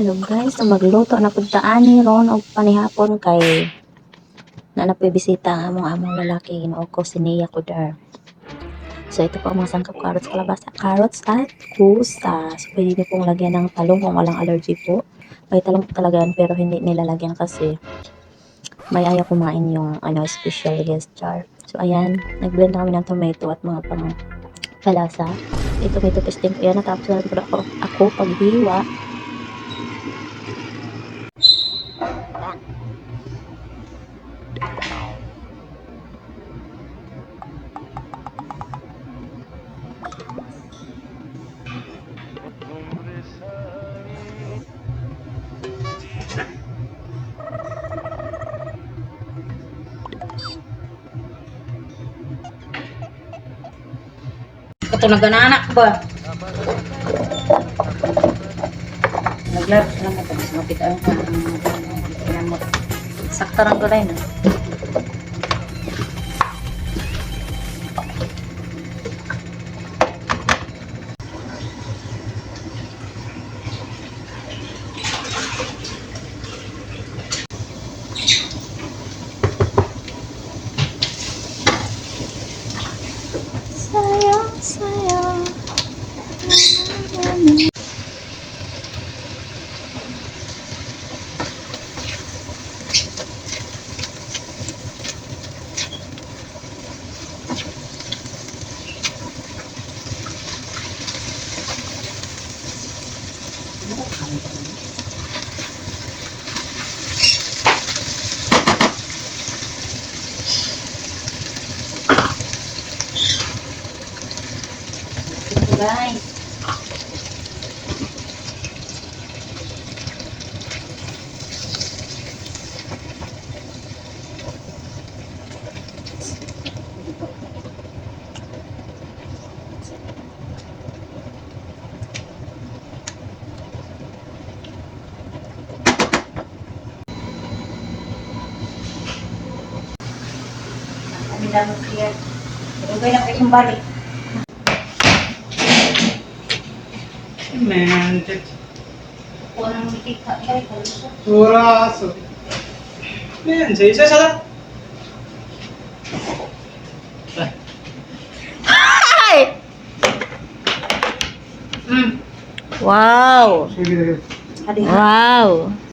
Hello guys, so magluto na pud ta ani ron og panihapon kay na bisita ang among among lalaki ginoo ko si Nia Kudar. So ito po ang mga sangkap carrots, kalabasa, carrots at kusa. So pwede niyo pong lagyan ng talong kung walang allergy po. May talong po talaga yan, pero hindi nilalagyan kasi may ayaw kumain yung ano special guest jar. So ayan, nag-blend na kami ng tomato at mga pang palasa. Ito tomato pasting ko yan. Natapos na po ako, ako paghiwa. Ito nagananak ba? Naglaro sila mo tapos makita ang kinamot. Sakta lang na. 없어요. Guys. Kami lang clear. Ilugay na kayo yung balik. Man, Unang mitika guys. Turaso. Man, sa isa sa Mm. Wow! Sige, sige. Hadi. Wow!